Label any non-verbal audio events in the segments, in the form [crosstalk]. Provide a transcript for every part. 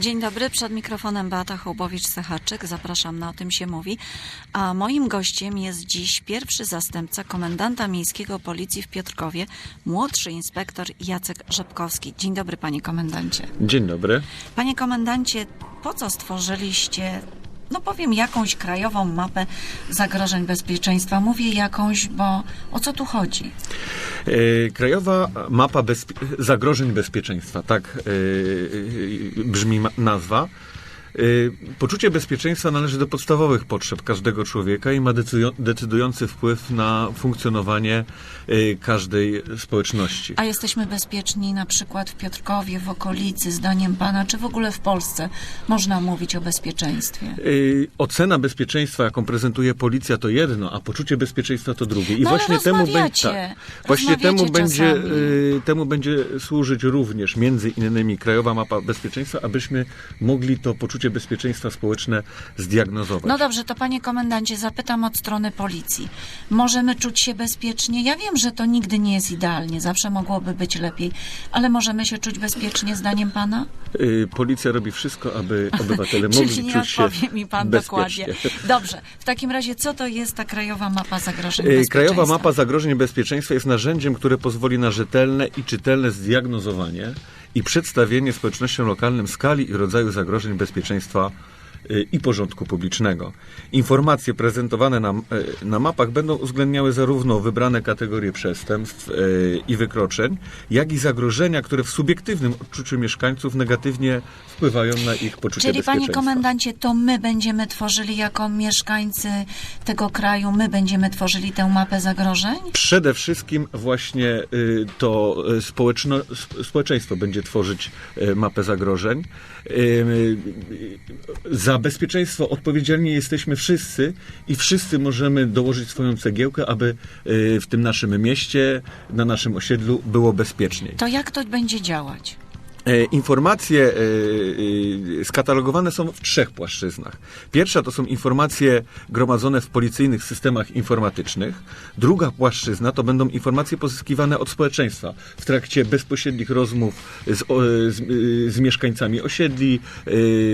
Dzień dobry, przed mikrofonem Beata Hołbowicz-Sechaczyk. Zapraszam na O tym się mówi. A moim gościem jest dziś pierwszy zastępca komendanta miejskiego policji w Piotrkowie, młodszy inspektor Jacek Rzepkowski. Dzień dobry, panie komendancie. Dzień dobry. Panie komendancie, po co stworzyliście, no powiem, jakąś krajową mapę zagrożeń bezpieczeństwa? Mówię jakąś, bo o co tu chodzi? E, Krajowa mapa bezpie- zagrożeń bezpieczeństwa, tak e, e, brzmi nazwa. E, Poczucie bezpieczeństwa należy do podstawowych potrzeb każdego człowieka i ma decydują- decydujący wpływ na funkcjonowanie e, każdej społeczności. A jesteśmy bezpieczni na przykład w Piotrkowie, w okolicy, zdaniem pana, czy w ogóle w Polsce można mówić o bezpieczeństwie? Y, Ocena bezpieczeństwa, jaką prezentuje policja, to jedno, a poczucie bezpieczeństwa to drugie. I No, właśnie temu będzie rozmawiacie. właśnie temu będzie y, temu będzie służyć również między innymi Krajowa Mapa Bezpieczeństwa, abyśmy mogli to poczucie bezpieczeństwa społeczne zdiagnozować. No dobrze, to panie komendancie, zapytam od strony policji. Możemy czuć się bezpiecznie? Ja wiem, że to nigdy nie jest idealnie, zawsze mogłoby być lepiej, ale możemy się czuć bezpiecznie zdaniem pana? Y, Policja robi wszystko, aby [laughs] obywatele mogli Czyli nie czuć się odpowie mi pan bezpiecznie. dokładnie. Dobrze, w takim razie co to jest ta krajowa mapa zagrożeń Y, bezpieczeństwa? Krajowa Mapa Zagrożeń Bezpieczeństwa jest narzędziem, które pozwoli na rzetelne i czytelne zdiagnozowanie i przedstawienie społecznościom lokalnym skali i rodzaju zagrożeń bezpieczeństwa i porządku publicznego. Informacje prezentowane na, y, na mapach będą uwzględniały zarówno wybrane kategorie przestępstw y, i wykroczeń, jak i zagrożenia, które w subiektywnym odczuciu mieszkańców negatywnie wpływają na ich poczucie Czyli panie bezpieczeństwa. komendancie, to my będziemy tworzyli jako mieszkańcy tego kraju, my będziemy tworzyli tę mapę zagrożeń? Przede wszystkim właśnie y, to y, społeczno, sp- społeczeństwo będzie tworzyć y, mapę zagrożeń. Y, y, Za bezpieczeństwo odpowiedzialni jesteśmy wszyscy i wszyscy możemy dołożyć swoją cegiełkę, aby y, w tym naszym mieście, na naszym osiedlu było bezpieczniej. To jak to będzie działać? E, Informacje e, e, skatalogowane są w trzech płaszczyznach. Pierwsza to są informacje gromadzone w policyjnych systemach informatycznych. Druga płaszczyzna to będą informacje pozyskiwane od społeczeństwa w trakcie bezpośrednich rozmów z, z, e, z mieszkańcami osiedli, e,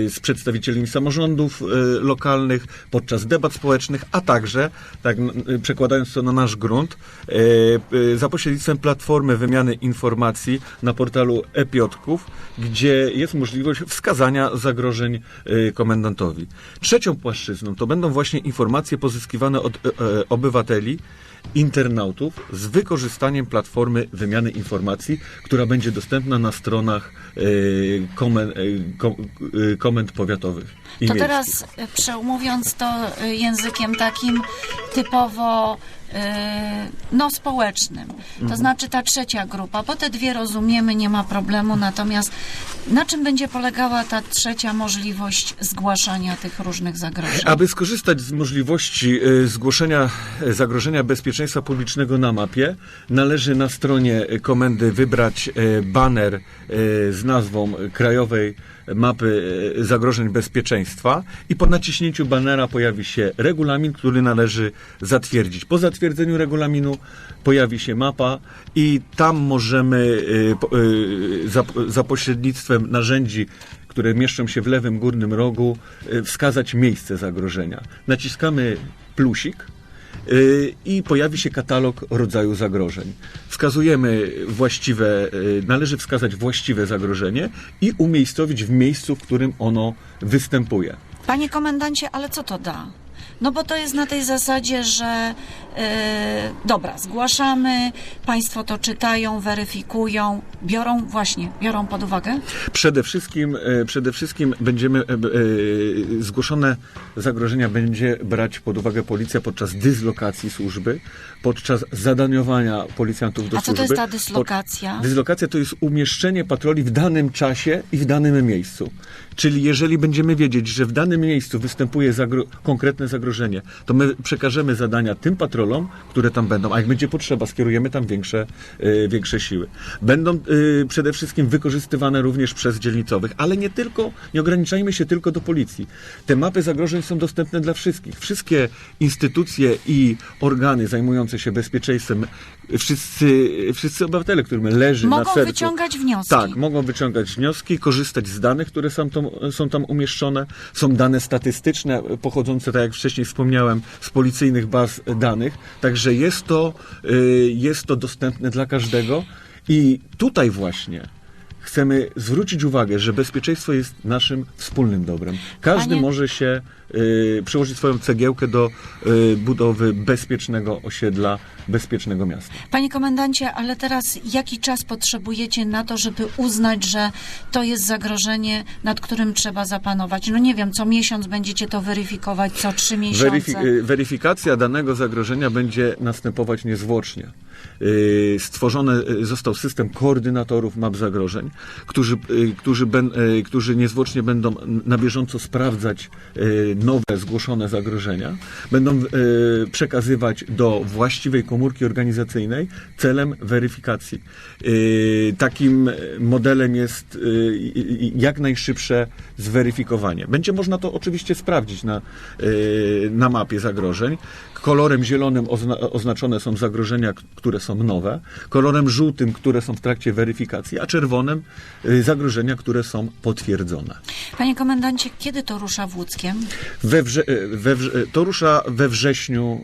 z przedstawicielami samorządów e, lokalnych, podczas debat społecznych, a także, tak przekładając to na nasz grunt, e, e, za pośrednictwem platformy wymiany informacji na portalu e-Piotków, gdzie jest możliwość wskazania zagrożeń e, komendantowi. Trzecią płaszczyzną to będą właśnie informacje pozyskiwane od e, e, obywateli, internautów z wykorzystaniem platformy wymiany informacji, która będzie dostępna na stronach e, e, kom, e, komend powiatowych. To teraz przemówiąc to językiem takim typowo no społecznym. To Mhm. znaczy ta trzecia grupa, bo te dwie rozumiemy, nie ma problemu, natomiast na czym będzie polegała ta trzecia możliwość zgłaszania tych różnych zagrożeń? Aby skorzystać z możliwości zgłoszenia zagrożenia bezpieczeństwa publicznego na mapie, należy na stronie komendy wybrać e, baner e, z nazwą Krajowej Mapy e, Zagrożeń Bezpieczeństwa i po naciśnięciu banera pojawi się regulamin, który należy zatwierdzić. Po zatwierdzeniu regulaminu pojawi się mapa i tam możemy za, za pośrednictwem narzędzi które mieszczą się w lewym górnym rogu, wskazać miejsce zagrożenia. Naciskamy plusik i pojawi się katalog rodzaju zagrożeń. Wskazujemy właściwe, y, należy wskazać właściwe zagrożenie i umiejscowić w miejscu, w którym ono występuje. Panie komendancie, ale co to da? No bo to jest na tej zasadzie, że e, dobra, zgłaszamy, państwo to czytają, weryfikują, biorą właśnie, biorą pod uwagę? Przede wszystkim, e, przede wszystkim będziemy, e, zgłoszone zagrożenia będzie brać pod uwagę policja podczas dyslokacji służby, podczas zadaniowania policjantów do A co służby. to jest ta pod- dyslokacja? Dyslokacja to jest umieszczenie patroli w danym czasie i w danym miejscu. Czyli jeżeli będziemy wiedzieć, że w danym miejscu występuje zagro- konkretne zagrożenie, zagrożenie, to my przekażemy zadania tym patrolom, które tam będą, a jak będzie potrzeba, skierujemy tam większe, y, większe siły. Będą y, przede wszystkim wykorzystywane również przez dzielnicowych, ale nie tylko, nie ograniczajmy się tylko do policji. Te mapy zagrożeń są dostępne dla wszystkich. Wszystkie instytucje i organy zajmujące się bezpieczeństwem, wszyscy, wszyscy obywatele, którym leży na Mogą sercu. wyciągać wnioski. Tak, mogą wyciągać wnioski, korzystać z danych, które są tam, są tam umieszczone. Są dane statystyczne, pochodzące, tak jak wcześniej wspomniałem, z policyjnych baz danych. Także jest to, y, jest to dostępne dla każdego. I tutaj właśnie chcemy zwrócić uwagę, że bezpieczeństwo jest naszym wspólnym dobrem. Każdy Panie- może się y, przyłożyć swoją cegiełkę do y, budowy bezpiecznego osiedla, bezpiecznego miasta. Panie komendancie, ale teraz jaki czas potrzebujecie na to, żeby uznać, że to jest zagrożenie, nad którym trzeba zapanować? No nie wiem, co miesiąc będziecie to weryfikować, co trzy miesiące. Y, weryfikacja danego zagrożenia będzie następować niezwłocznie. Y, Stworzony y, został system koordynatorów map zagrożeń, którzy, y, którzy, ben, którzy niezwłocznie będą na bieżąco sprawdzać nowe zgłoszone zagrożenia, będą przekazywać do właściwej komórki organizacyjnej celem weryfikacji. Takim modelem jest jak najszybsze zweryfikowanie. Będzie można to oczywiście sprawdzić na, na mapie zagrożeń. Kolorem zielonym ozna- oznaczone są zagrożenia, k- które są nowe, kolorem żółtym, które są w trakcie weryfikacji, a czerwonym y, zagrożenia, które są potwierdzone. Panie komendancie, kiedy to rusza w Łódzkiem? We wrze- y, we wrze- y, to rusza we wrześniu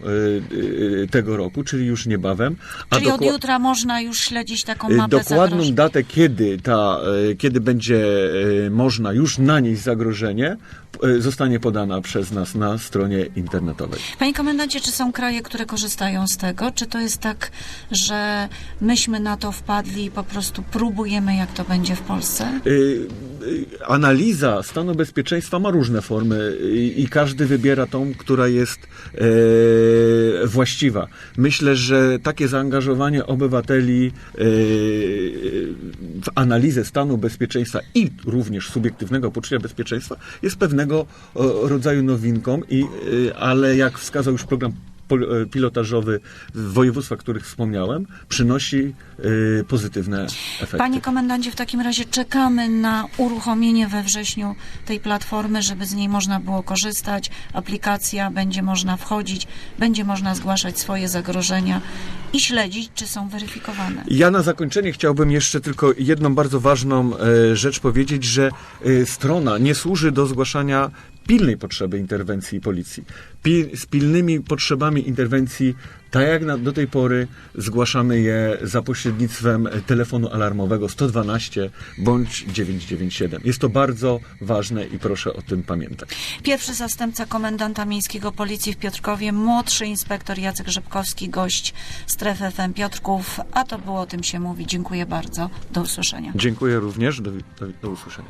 y, tego roku, czyli już niebawem. a Czyli od dokła- jutra można już śledzić taką mapę Dokładną zagrożeń. datę, kiedy, ta, kiedy będzie można już nanieść zagrożenie, zostanie podana przez nas na stronie internetowej. Panie komendancie, czy są kraje, które korzystają z tego? Czy to jest tak, że myśmy na to wpadli i po prostu próbujemy, jak to będzie w Polsce? Y, stanu bezpieczeństwa ma różne formy i, i każdy wybiera tą, która jest e, właściwa. Myślę, że takie zaangażowanie obywateli e, w analizę stanu bezpieczeństwa i również subiektywnego poczucia bezpieczeństwa jest pewnego e, rodzaju nowinką, i, e, ale jak wskazał już program pilotażowy w województwach, których wspomniałem, przynosi e, pozytywne efekty. Panie komendancie, w takim razie czekamy na uruchomienie we wrześniu tej platformy, żeby z niej można było korzystać. Aplikacja będzie można wchodzić, będzie można zgłaszać swoje zagrożenia i śledzić, czy są weryfikowane. Ja na zakończenie chciałbym jeszcze tylko jedną bardzo ważną e, rzecz powiedzieć, że e, strona nie służy do zgłaszania pilnej potrzeby interwencji policji. Pi, z pilnymi potrzebami interwencji, tak jak na, do tej pory, zgłaszamy je za pośrednictwem telefonu alarmowego 112 bądź 997. Jest to bardzo ważne i proszę o tym pamiętać. Pierwszy zastępca komendanta miejskiego policji w Piotrkowie, młodszy inspektor Jacek Rzepkowski, gość strefy FM Piotrków, a to było o tym się mówi. Dziękuję bardzo. Do usłyszenia. Dziękuję również. Do, do, do usłyszenia.